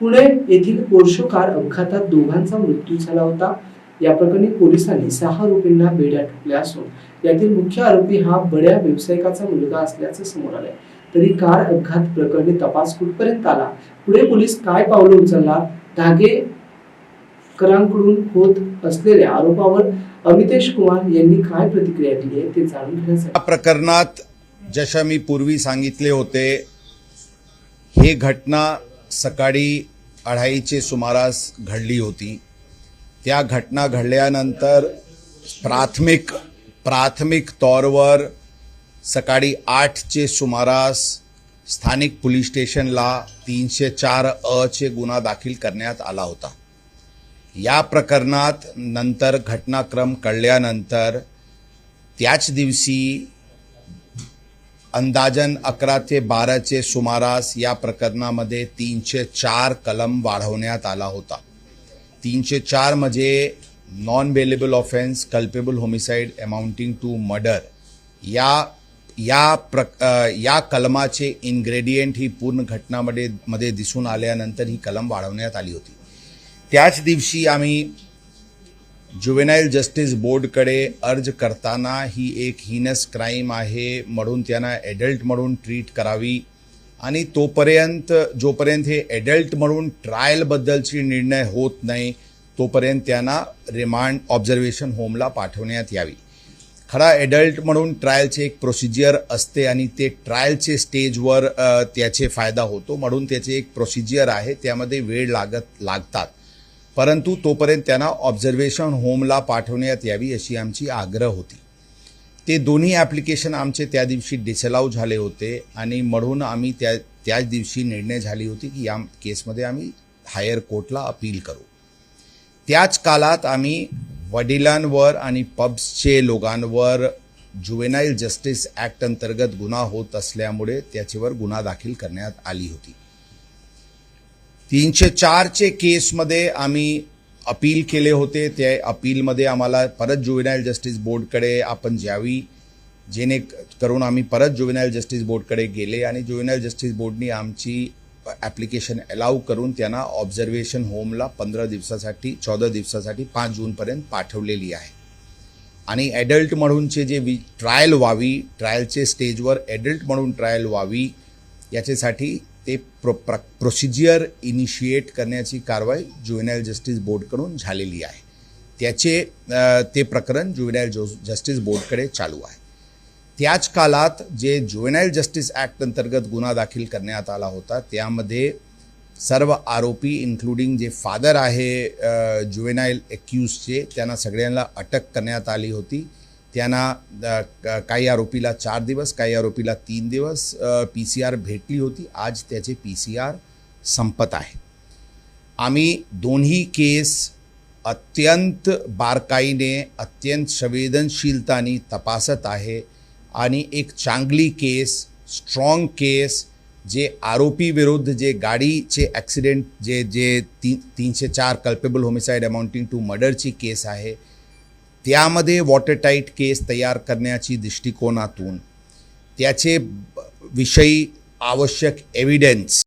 पुणे येथील पोर्शो कार अपघातात दोघांचा मृत्यू झाला होता. या प्रकरणी पोलिसांनी सहा आरोपींना बेड्या ठोकल्या असून यातील मुख्य आरोपी हा बड्या व्यावसायिकाचा मुलगा असल्याचं समोर आलंय. तरी कार अपघात प्रकरणी तपास कुठपर्यंत आला? पुढे पोलीस काय पावलं उचलला धागे करांकडून होत असलेल्या आरोपावर अमितेश कुमार यांनी काय प्रतिक्रिया दिली आहे ते जाणून घेण्यासाठी. या प्रकरणात जशा मी पूर्वी सांगितले होते हे घटना सकाळी अढाईचे सुमारास घडली होती. त्या घटना घडल्यानंतर प्राथमिक प्राथमिक तौरवर सकाळी आठचे सुमारास स्थानिक पोलीस स्टेशनला तीनशे चार अचे गुन्हा दाखल करण्यात आला होता. या प्रकरणात नंतर घटनाक्रम कळल्यानंतर त्याच दिवशी अंदाजन अकरा ते बाराचे सुमारास या प्रकरणामध्ये तीनशे चार कलम वाढवण्यात आला होता. तीनशे चार म्हणजे non bailable offence culpable homicide amounting to murder या या प्र या कलमाचे इन्ग्रेडियंट ही पूर्ण घटनामध्ये मध्ये दिसून आल्यानंतर ही कलम वाढवण्यात आली होती. त्याच दिवशी आम्ही ज्युवेनाईल जस्टिस बोर्डकडे अर्ज करताना ही एक हिनस क्राईम आहे. म्हणून त्यांना ॲडल्ट म्हणून ट्रीट करावी. आणि तोपर्यंत जोपर्यंत हे ॲडल्ट म्हणून ट्रायलबद्दलची निर्णय होत नाही तोपर्यंत त्यांना रिमांड ऑब्झर्वेशन होमला पाठवण्यात यावी. खरा ॲडल्ट म्हणून ट्रायलचे एक प्रोसिजियर असते आणि ते ट्रायलचे स्टेजवर त्याचे फायदा होतो. म्हणून त्याचे एक प्रोसिजियर आहे. त्यामध्ये वेळ लागत लागतात. परंतु तोपर्यंत त्यांना ऑब्झर्वेशन होमला पाठवण्यात यावी अशी आमची आग्रह होती. ते दोन्ही ॲप्लिकेशन आमचे त्या दिवशी डिसलाव झाले होते आणि म्हणून आम्ही त्या त्याच दिवशी निर्णय झाली होती की या केसमध्ये आम्ही हायर कोर्टला अपील करू. त्याच काळात आम्ही वडिलांवर आणि पब्सचे लोकांवर जुवेनाईल जस्टिस ॲक्ट अंतर्गत गुन्हा होत असल्यामुळे त्याच्यावर गुन्हा दाखल करण्यात आली होती. तीनशे चारचे केसमध्ये आम्ही अपील केले होते. त्या अपीलमध्ये आम्हाला परत जुवेनाईल जस्टिस बोर्डकडे आपण ज्यावी जेणे करून आम्ही परत जुवेनाईल जस्टिस बोर्डकडे गेले आणि जुवेनाईल जस्टिस बोर्डनी आमची ॲप्लिकेशन अलाव करून त्यांना ऑब्झर्वेशन होमला पंधरा दिवसासाठी चौदा दिवसासाठी पाच जूनपर्यंत पाठवलेली आहे. आणि ॲडल्ट म्हणूनचे जे वि ट्रायल व्हावी ट्रायलचे स्टेजवर ॲडल्ट म्हणून ट्रायल व्हावी याच्यासाठी ते प्रो प्र प्रोसिजियर इनिशिएट करण्याची कारवाई जुवेनाईल जस्टिस बोर्डकडून झालेली आहे. त्याचे ते प्रकरण जुवेनाईल जो जस्टिस बोर्डकडे चालू आहे. त्याच काळात जे जुवेनाईल जस्टिस ॲक्ट अंतर्गत गुन्हा दाखल करण्यात आला होता त्यामध्ये सर्व आरोपी इन्क्लुडिंग जे फादर आहे जुवेनाईल एक्यूजचे त्यांना सगळ्यांना अटक करण्यात आली होती. त्यांना काही आरोपीला चार दिवस काही आरोपीला तीन दिवस पी सी आर भेटली होती. आज त्याचे पी सी आर संपत आहे. आम्ही दोन्ही केस अत्यंत बारकाईने अत्यंत संवेदनशीलताने तपासत आहे. आणि एक चांगली केस स्ट्रॉंग केस जे आरोपी विरुद्ध जे गाडीचे ॲक्सिडेंट जे जे ती तीनशे चार कल्पेबल होमिसाईड अमाउंटिंग टू मर्डरची केस आहे त्यामध्ये वॉटरटाईट केस तयार करण्याची दृष्टिकोनातून त्याचे विषयी आवश्यक एव्हिडन्स